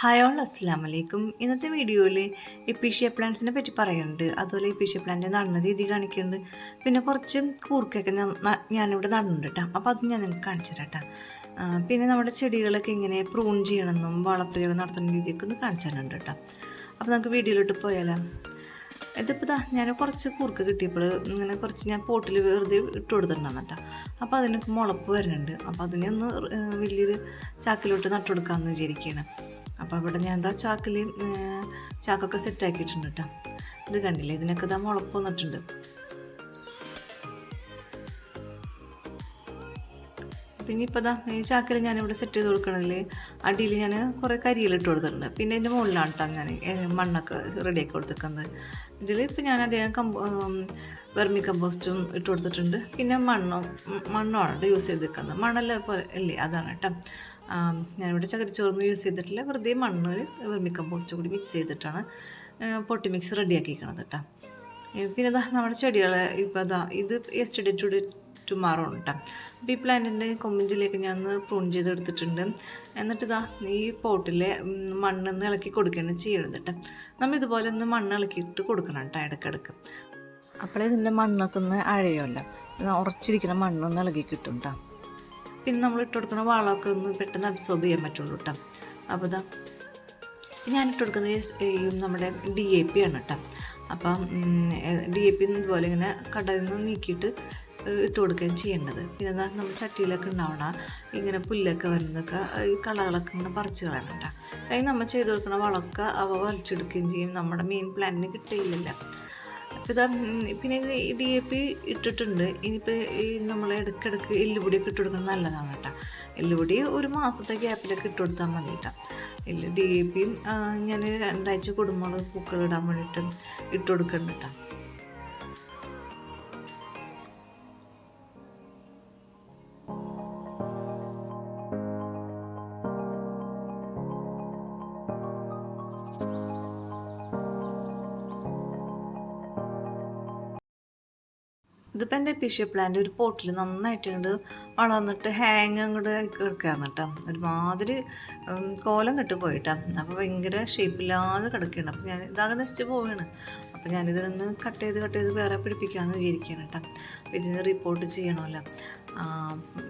Hi all അസ്സാം വലൈക്കും ഇന്നത്തെ വീഡിയോയിൽ എപ്പീഷ്യ പ്ലാന്റ്സിനെ പറ്റി പറയുന്നുണ്ട് അതുപോലെ എപ്പീഷ്യ പ്ലാന്റ് നടുന്ന രീതി കാണിക്കുന്നുണ്ട്. പിന്നെ കുറച്ച് കൂർക്കൊക്കെ ഞാനിവിടെ നടുന്നുണ്ട് കേട്ടോ അപ്പോൾ അത് ഞാൻ നിങ്ങൾക്ക് കാണിച്ചു തരാം പിന്നെ നമ്മുടെ ചെടികളൊക്കെ ഇങ്ങനെ പ്രൂൺ ചെയ്യണമെന്നും വളപ്രയോഗം നടത്തുന്ന രീതിയൊക്കെ ഒന്ന് കാണിച്ചു തരുന്നുണ്ട് കേട്ടോ അപ്പോൾ നമുക്ക് വീഡിയോയിലോട്ട് പോയാലോ. ഇതിപ്പോൾ ഇതാ ഞാൻ കുറച്ച് കൂർക്ക കിട്ടിയപ്പോൾ ഇങ്ങനെ കുറച്ച് ഞാൻ പോട്ടിൽ വെറുതെ ഇട്ട് കൊടുത്തിട്ടുണ്ടായിരുന്നു കേട്ടോ അപ്പോൾ അതിനൊക്കെ മുളപ്പ് വരുന്നുണ്ട്. അപ്പോൾ അതിനെ ഒന്ന് വലിയൊരു ചാക്കിലോട്ട് നട്ടുകൊടുക്കാമെന്ന് വിചാരിക്കുകയാണ് അപ്പോൾ അവിടെ ഞാൻ എന്താ ചാക്കിൽ ചാക്കൊക്കെ സെറ്റാക്കിയിട്ടുണ്ട് കേട്ടോ ഇത് കണ്ടില്ലേ? ഇതിനൊക്കെ ഇതാ മുളപ്പ് വന്നിട്ടുണ്ട്. പിന്നെ ഇപ്പോൾ ഇതാ ഈ ചാക്കിൽ ഞാനിവിടെ സെറ്റ് ചെയ്ത് കൊടുക്കണതിൽ അടിയിൽ ഞാൻ കുറേ കരിയിലിട്ട് കൊടുത്തിട്ടുണ്ട്. പിന്നെ ഇതിന്റെ മുകളിലാണ് കേട്ടോ ഞാൻ മണ്ണൊക്കെ റെഡിയാക്കി കൊടുത്തിരിക്കുന്നത്. ഇതിൽ ഇപ്പോൾ ഞാൻ അധികം കമ്പോ വെർമി കമ്പോസ്റ്റും ഇട്ട് കൊടുത്തിട്ടുണ്ട്. പിന്നെ മണ്ണും മണ്ണോ മണ്ണാണ് യൂസ് ചെയ്തിരിക്കുന്നത്. മണ്ണല്ല പോലെ അല്ലേ അതാണ് കേട്ടോ ഞാനിവിടെ ചകരിച്ചോറൊന്നും യൂസ് ചെയ്തിട്ടില്ല. വെറുതെ മണ്ണ് വെർമി കമ്പോസ്റ്റ് കൂടി മിക്സ് ചെയ്തിട്ടാണ് പൊട്ടി മിക്സ് റെഡിയാക്കിയിരിക്കണത് കേട്ടോ പിന്നെ ഇതാ നമ്മുടെ ചെടികൾ ഇപ്പോൾ അതാ ഇത് യെസ്റ്റർഡേ ടു ഡേ ടുമാറോ ആണ് കേട്ടോ അപ്പോൾ ഈ പ്ലാന്റിന്റെ കൊമ്പിഞ്ചിലേക്ക് ഞാൻ ഒന്ന് പ്രൂൺ ചെയ്തെടുത്തിട്ടുണ്ട്. എന്നിട്ട് ഇതാ ഈ പോട്ടിലെ ഉം, മണ്ണൊന്ന് ഇളക്കി കൊടുക്കുകയാണ് ചെയ്യണത് കേട്ടോ നമ്മൾ ഇതുപോലെ ഒന്ന് മണ്ണ് ഇളക്കിയിട്ട് കൊടുക്കണം കേട്ടോ ഇടയ്ക്കിടയ്ക്ക്. അപ്പോൾ ഇതിന്റെ മണ്ണൊക്കെ ഒന്ന് അഴയുമല്ലോ ഉറച്ചിരിക്കുന്ന മണ്ണൊന്ന് ഇളകി കിട്ടും കേട്ടോ പിന്നെ നമ്മൾ ഇട്ട് കൊടുക്കുന്ന വളമൊക്കെ ഒന്ന് പെട്ടെന്ന് അബ്സോർബ് ചെയ്യാൻ പറ്റുള്ളൂ കേട്ടോ അപ്പോൾ ഇതാ ഞാൻ ഇട്ട് കൊടുക്കുന്നത് ഈ നമ്മുടെ ഡി എ പി ആണ് കേട്ടോ അപ്പം ഡി എ പി ഇതുപോലെ ഇങ്ങനെ കടയിൽ നിന്ന് നീക്കിയിട്ട് ഇട്ട് കൊടുക്കുകയും ചെയ്യേണ്ടത്. പിന്നെ നമ്മൾ ചട്ടിയിലൊക്കെ ഉണ്ടാവണ ഇങ്ങനെ പുല്ലൊക്കെ വരുന്നതൊക്കെ ഈ കളകളൊക്കെ ഇങ്ങനെ പറിച്ച് കളയണം കേട്ടോ അല്ലെങ്കിൽ നമ്മൾ ചെയ്ത് കൊടുക്കുന്ന വളമൊക്കെ അവ വലിച്ചെടുക്കുകയും ചെയ്യും. നമ്മുടെ മെയിൻ പ്ലാന്റിന് കിട്ടിയില്ലല്ലോ. അപ്പോൾ ഇതാ പിന്നെ ഡി എ പി ഇട്ടിട്ടുണ്ട്. ഇനിയിപ്പോൾ ഈ നമ്മൾ ഇടയ്ക്കിടയ്ക്ക് എല്ലുപൊടിയൊക്കെ ഇട്ട് കൊടുക്കുന്നത് നല്ലതാണ് കേട്ടോ. എല്ലുപൊടി ഒരു മാസത്തെ ഗ്യാപ്പിലൊക്കെ ഇട്ട് കൊടുത്താൽ മതി കേട്ടോ. ഇല്ല ഡി എ പിയും ഞാൻ രണ്ടാഴ്ച കൂടുമ്പോൾ പൂക്കളിടാൻ വേണ്ടിയിട്ട് ഇട്ട് കൊടുക്കുന്നുണ്ട് കേട്ടോ. ഇതിപ്പോൾ എന്റെ പിഷ്യ പ്ലാന്റ് ഒരു പോട്ടിൽ നന്നായിട്ട് കണ്ട് വളർന്നിട്ട് ഹാങ് അങ്ങോട്ട് കിടക്കുകയാണ് കേട്ടോ ഒരുമാതിരി കോലം കെട്ട് പോയിട്ടാ. അപ്പോൾ ഭയങ്കര ഷേപ്പില്ലാതെ കിടക്കുകയാണ് അപ്പോൾ ഞാൻ ഇതാകെ നശിച്ച് പോവുകയാണ് അപ്പോൾ ഞാനിതിൽ നിന്ന് കട്ട് ചെയ്ത് കട്ട് ചെയ്ത് വേറെ പിടിപ്പിക്കാമെന്ന് വിചാരിക്കുകയാണ് കേട്ടോ അപ്പോൾ ഇതിന് റിപ്പോർട്ട് ചെയ്യണമല്ലോ.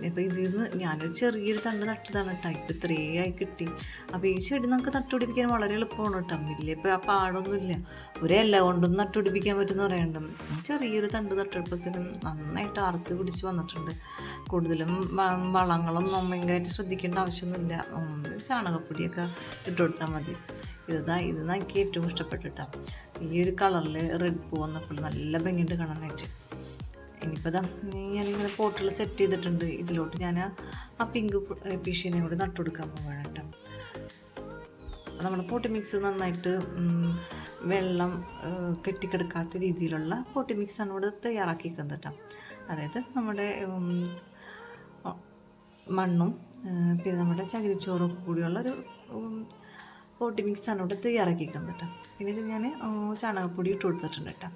ഇപ്പോൾ ഇതിൽ നിന്ന് ഞാനൊരു ചെറിയൊരു തണ്ട് നട്ടതാണ് കേട്ടോ ഇപ്പോൾ ആയി കിട്ടി. അപ്പോൾ ഈ ചെടി നമുക്ക് നട്ടുപിടിപ്പിക്കാൻ വളരെ എളുപ്പമാണ് കേട്ടോ വലിയ ഇപ്പോൾ ആ പാടൊന്നുമില്ല. ഒരു ഇല കൊണ്ടും നട്ടുപിടിപ്പിക്കാൻ പറ്റുമെന്ന് പറയുന്നുണ്ട് ചെറിയൊരു തണ്ട് നട്ടപ്പോഴത്തേനും നന്നായിട്ട് അറുത്ത് പിടിച്ച് വന്നിട്ടുണ്ട്. കൂടുതലും വളങ്ങളൊന്നും ഭയങ്കരമായിട്ട് ശ്രദ്ധിക്കേണ്ട ആവശ്യമൊന്നുമില്ല. ചാണകപ്പൊടിയൊക്കെ ഇട്ട് കൊടുത്താൽ മതി. ഇതാ ഇത് എനിക്ക് ഏറ്റവും ഇഷ്ടപ്പെട്ടിട്ടാണ് ഈ ഒരു കളറിൽ റെഡ് പൂ വന്നപ്പോൾ നല്ല ഭംഗിയുണ്ട് കാണാനായിട്ട്. ഇനിയിപ്പോൾ ദാ ഞാനിങ്ങനെ പോട്ടിൽ സെറ്റ് ചെയ്തിട്ടുണ്ട് ഇതിലോട്ട് ഞാൻ ആ പിങ്ക് പീഷീനെ കൂടി നട്ടുകൊടുക്കാൻ പോവാണ് കേട്ടോ. നമ്മുടെ പോട്ടി മിക്സ് നന്നായിട്ട് വെള്ളം കെട്ടിക്കിടക്കാത്ത രീതിയിലുള്ള പോട്ടി മിക്സാണ് ഇവിടെ തയ്യാറാക്കിക്കുന്നത് കേട്ടോ. അതായത് നമ്മുടെ മണ്ണും പിന്നെ നമ്മുടെ ചകിരിച്ചോറും കൂടിയുള്ള ഒരു പോട്ടി മിക്സാണ് ഇവിടെ തയ്യാറാക്കിക്കുന്നത് കേട്ടോ. പിന്നെ ഇത് ഞാൻ ചാണകപ്പൊടി ഇട്ട് കൊടുത്തിട്ടുണ്ട് കേട്ടോ.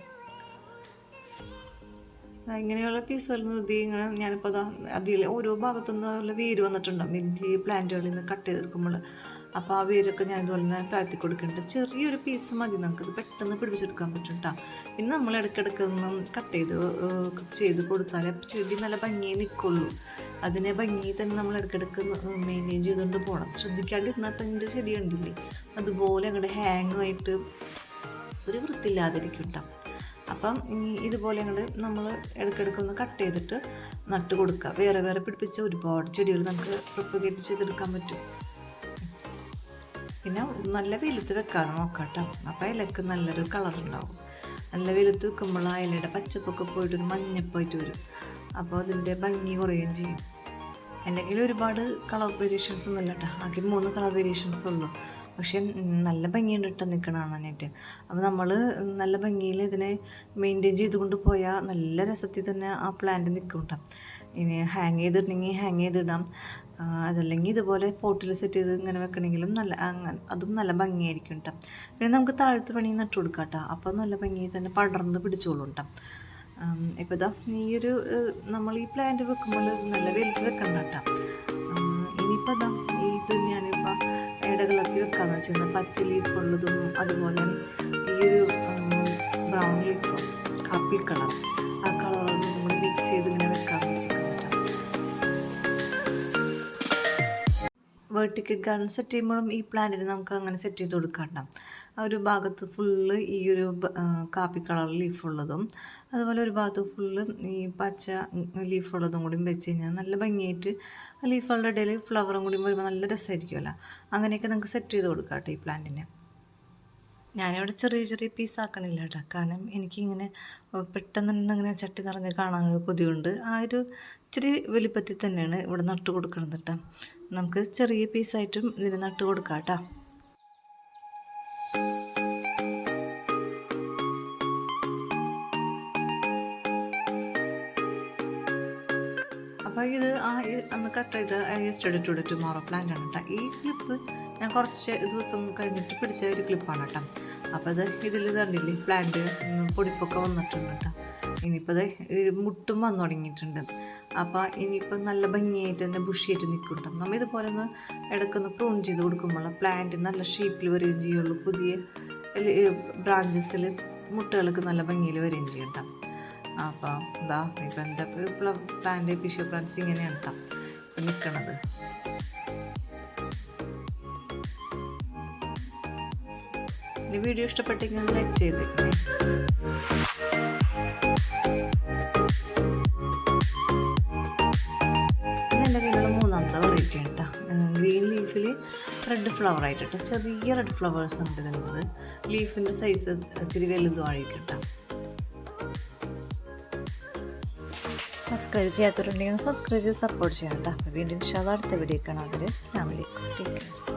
ഇങ്ങനെയുള്ള പീസുകളിൽ നിന്ന് ഇങ്ങനെ ഞാനിപ്പോൾ അതാ അതിൽ ഓരോ ഭാഗത്തുനിന്ന് ഉള്ള വേര് വന്നിട്ടുണ്ട്. മിന്തി പ്ലാന്റുകളിൽ നിന്ന് കട്ട് ചെയ്തെടുക്കുമ്പോൾ. അപ്പോൾ ആ വേരൊക്കെ ഞാൻ ഇതുപോലെ തന്നെ താഴ്ത്തി കൊടുക്കുന്നുണ്ട്. ചെറിയൊരു പീസ് മതി നമുക്കത് പെട്ടെന്ന് പിടിച്ചെടുക്കാൻ പറ്റും കേട്ടോ പിന്നെ നമ്മൾ ഇടയ്ക്കിടയ്ക്ക് ഒന്ന് കട്ട് ചെയ്ത് ചെയ്ത് കൊടുത്താലേ ചെടി നല്ല ഭംഗിയെ നിൽക്കുള്ളൂ. അതിനെ ഭംഗി തന്നെ നമ്മൾ ഇടയ്ക്കിടയ്ക്ക് മെയിന്റെയിൻ ചെയ്തുകൊണ്ട് പോകണം ശ്രദ്ധിക്കാണ്ടിരുന്നപ്പോൾ എന്റെ ചെടി ഉണ്ടില്ലേ അതുപോലെ അങ്ങോട്ട് ഹാങ് ആയിട്ട് ഒരു വൃത്തിയില്ലാതിരിക്കും കേട്ടോ അപ്പം ഇനി ഇതുപോലെ അങ്ങോട്ട് നമ്മൾ ഇടയ്ക്കിടയ്ക്ക് ഒന്ന് കട്ട് ചെയ്തിട്ട് നട്ട് കൊടുക്കുക. വേറെ വേറെ പിടിപ്പിച്ച ഒരുപാട് ചെടികൾ നമുക്ക് പ്രൊപ്പഗേറ്റ് ചെയ്തെടുക്കാൻ പറ്റും. പിന്നെ നല്ല വെയിലത്ത് വെക്കാതെ നോക്കാം കേട്ടോ അപ്പോൾ ഇലക്ക് നല്ലൊരു കളർ ഉണ്ടാവും. നല്ല വെയിലത്ത് വെക്കുമ്പോൾ ആ ഇലയുടെ പച്ചപ്പൊക്കെ പോയിട്ട് ഒരു മഞ്ഞപ്പായിട്ട് വരും. അപ്പോൾ അതിന്റെ ഭംഗി കുറയുകയും ചെയ്യും. അല്ലെങ്കിൽ ഒരുപാട് കളർ വേരിയേഷൻസ് ഒന്നും ഇല്ല കേട്ടോ. ആകെ മൂന്ന് കളർ വേരിയേഷൻസ് ഉള്ളൂ. പക്ഷേ നല്ല ഭംഗിയുണ്ട് ഇട്ട് നിൽക്കണം കാണാനായിട്ട്. അപ്പോൾ നമ്മൾ നല്ല ഭംഗിയിൽ ഇതിനെ മെയിന്റെയിൻ ചെയ്തുകൊണ്ട് പോയാൽ നല്ല രസത്തിൽ തന്നെ ആ പ്ലാന്റ് നിൽക്കും കേട്ടോ. ഇനി ഹാങ് ചെയ്തിട്ടുണ്ടെങ്കിൽ ഹാങ് ചെയ്തിടാം. അതല്ലെങ്കിൽ ഇതുപോലെ പോട്ടിൽ സെറ്റ് ചെയ്ത് ഇങ്ങനെ വെക്കണമെങ്കിലും നല്ല അങ്ങനെ അതും നല്ല ഭംഗിയായിരിക്കും കേട്ടോ. പിന്നെ നമുക്ക് താഴത്ത് പണി നട്ടു കൊടുക്കാം കേട്ടോ. അപ്പോൾ നല്ല ഭംഗി തന്നെ പടർന്ന് പിടിച്ചോളും കേട്ടോ. ഇപ്പോൾ ഇതാ ഈ ഒരു നമ്മൾ ഈ പ്ലാന്റ് വെക്കുമ്പോൾ നല്ല വെയിലത്ത് വെക്കണം കേട്ടോ. ഇനിയിപ്പോൾ ഇതാ ഇത് വെക്കാമെന്ന് വെച്ചാൽ പച്ച ലീഫ് ഉള്ളതും അതുപോലെ ഈ ഒരു ബ്രൗൺ ലീഫ് കാപ്പി കളർ ആ കളറൊന്നും വെർട്ടിക്കൽ ഗൺ സെറ്റ് ചെയ്യുമ്പോഴും ഈ പ്ലാന്റിന് നമുക്ക് അങ്ങനെ സെറ്റ് ചെയ്ത് കൊടുക്കണ്ട ആ ഒരു ഭാഗത്ത് ഫുള്ള് ഈ ഒരു കാപ്പി കളർ ലീഫ് ഉള്ളതും അതുപോലെ ഒരു ഭാഗത്ത് ഫുള്ള് ഈ പച്ച ലീഫ് ഉള്ളതും കൂടി വെച്ച് കഴിഞ്ഞാൽ നല്ല ഭംഗിയായിട്ട് ആ ലീഫുകളുടെ ഇടയിൽ ഫ്ലവറും കൂടി വരുമ്പോൾ നല്ല രസമായിരിക്കുമല്ലോ അങ്ങനെയൊക്കെ നമുക്ക് സെറ്റ് ചെയ്ത് കൊടുക്കാം കേട്ടോ ഈ പ്ലാന്റിനെ ഞാനിവിടെ ചെറിയ ചെറിയ പീസ് ആക്കണില്ല കേട്ടോ. കാരണം എനിക്കിങ്ങനെ പെട്ടെന്ന് തന്നെ ഇങ്ങനെ ചട്ടി നിറഞ്ഞ് കാണാൻ കൊതിയുണ്ട്. ആ ഒരു ഇച്ചിരി വലിപ്പത്തിൽ തന്നെയാണ് ഇവിടെ നട്ട് കൊടുക്കുന്നത് കേട്ടോ. നമുക്ക് ചെറിയ പീസായിട്ടും ഇതിന് നട്ട് കൊടുക്കാം കേട്ടോ. ഇത് ആ അന്ന് കട്ട് ചെയ്ത യെസ്റ്റർഡേ ടുഡേ ടുമോറോ പ്ലാന്റ് ആണ് കേട്ടോ. ഈ ക്ലിപ്പ് ഞാൻ കുറച്ച് ദിവസം കഴിഞ്ഞിട്ട് പിടിച്ച ഒരു ക്ലിപ്പാണ് കേട്ടോ. അപ്പോൾ അത് ഇതിൽ കണ്ടില്ലേ പ്ലാന്റ് പൊടിപ്പൊക്കെ വന്നിട്ടുണ്ട് കേട്ടോ. ഇനിയിപ്പോൾ അത് മുട്ടും വന്നു തുടങ്ങിയിട്ടുണ്ട്. അപ്പോൾ ഇനിയിപ്പോൾ നല്ല ഭംഗിയായിട്ട് തന്നെ ബുഷിയായിട്ട് നിൽക്കും കേട്ടോ നമ്മൾ ഇതുപോലെ ഒന്ന് ഇടയ്ക്കൊന്ന് പ്രൂൺ ചെയ്ത് കൊടുക്കുമ്പോൾ പ്ലാന്റ് നല്ല ഷേപ്പിൽ വരികയും ചെയ്യുള്ളൂ. പുതിയ ബ്രാഞ്ചസിൽ മുട്ടകൾക്ക് നല്ല ഭംഗിയിൽ വരികയും ചെയ്യണ്ട അപ്പോൾ ഇതാ ഇപ്പം എന്റെ പ്ലാന്റ് പിഷ്യ പ്ലാന്റ്സ് ഇങ്ങനെയാണ് കേട്ടോ ഇപ്പം നിൽക്കണത് വീഡിയോ ഇഷ്ടപ്പെട്ടെങ്കിൽ ലൈക്ക് ചെയ്തേക്കണേ. റെഡ് ഫ്ലവർ ആയിട്ട് ചെറിയ റെഡ് ഫ്ലവേഴ്സ് ഉണ്ട് നിങ്ങൾക്ക് ലീഫിന്റെ സൈസ് ഇച്ചിരി വലുതും ആയിരിക്കും കേട്ടോ സബ്സ്ക്രൈബ് ചെയ്യാത്തവരുണ്ടെങ്കിൽ സബ്സ്ക്രൈബ് ചെയ്ത് സപ്പോർട്ട് ചെയ്യാം കേട്ടോ. വീണ്ടും ഇൻഷാല്ല അടുത്ത വീഡിയോ കാണാം. അസ്ലാമലൈക്കും ടേക്ക് കെയർ